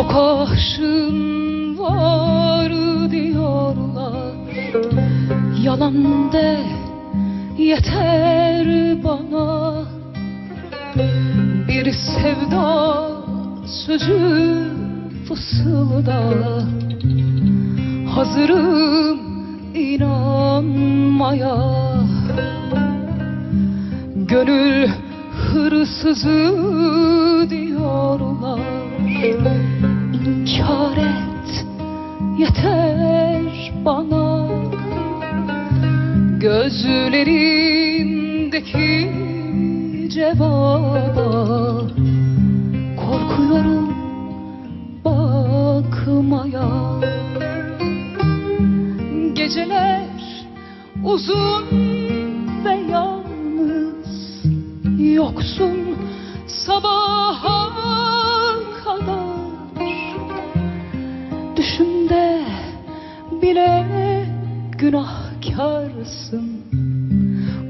Çok aşığın var diyorlar. Yalan de yeter bana. Bir sevda sözü fısılda. Hazırım inanmaya. Gönül hırsızı diyorlar yeter bana. Gözlerindeki cevaba Korkuyorum bakmaya. Geceler uzun ve yalnız Yoksun. Sabaha kadar Düşümde bile günahkarsın.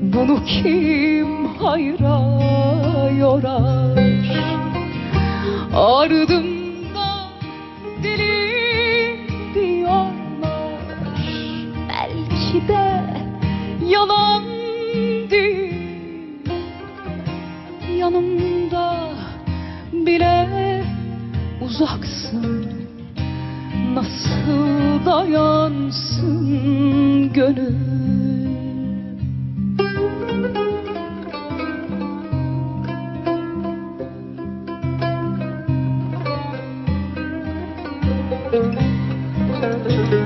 Bunu kim hayra yorar? Ardımda deli diyorlar. Belki de yalan değil. Yanımda bile uzaksın. Nasıl dayansın gönül. Çok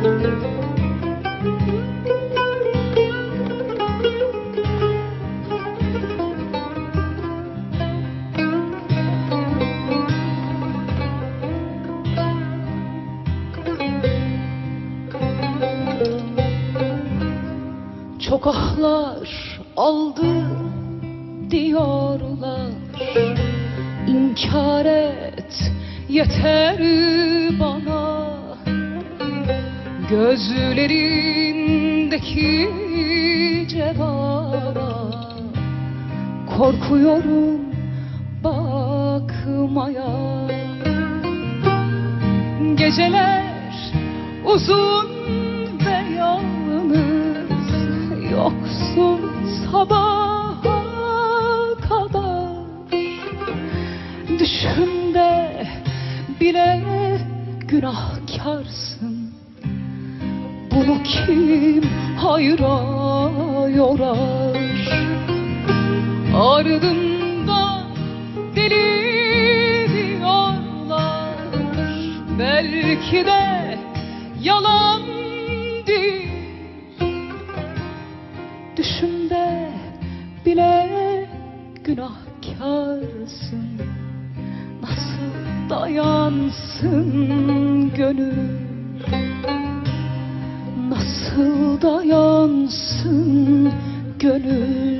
ahlar aldı diyorlar. İnkar et yeter bana. Gözlerindeki cevaba Korkuyorum bakmaya. Geceler uzun Yoksun sabaha kadar. Düşümde bile günahkarsın. Bunu kim hayra yorar? Ardımda deli diyorlar. Belki de yalan Düşümde bile günahkarsın. Nasıl dayansın gönül? Nasıl dayansın gönül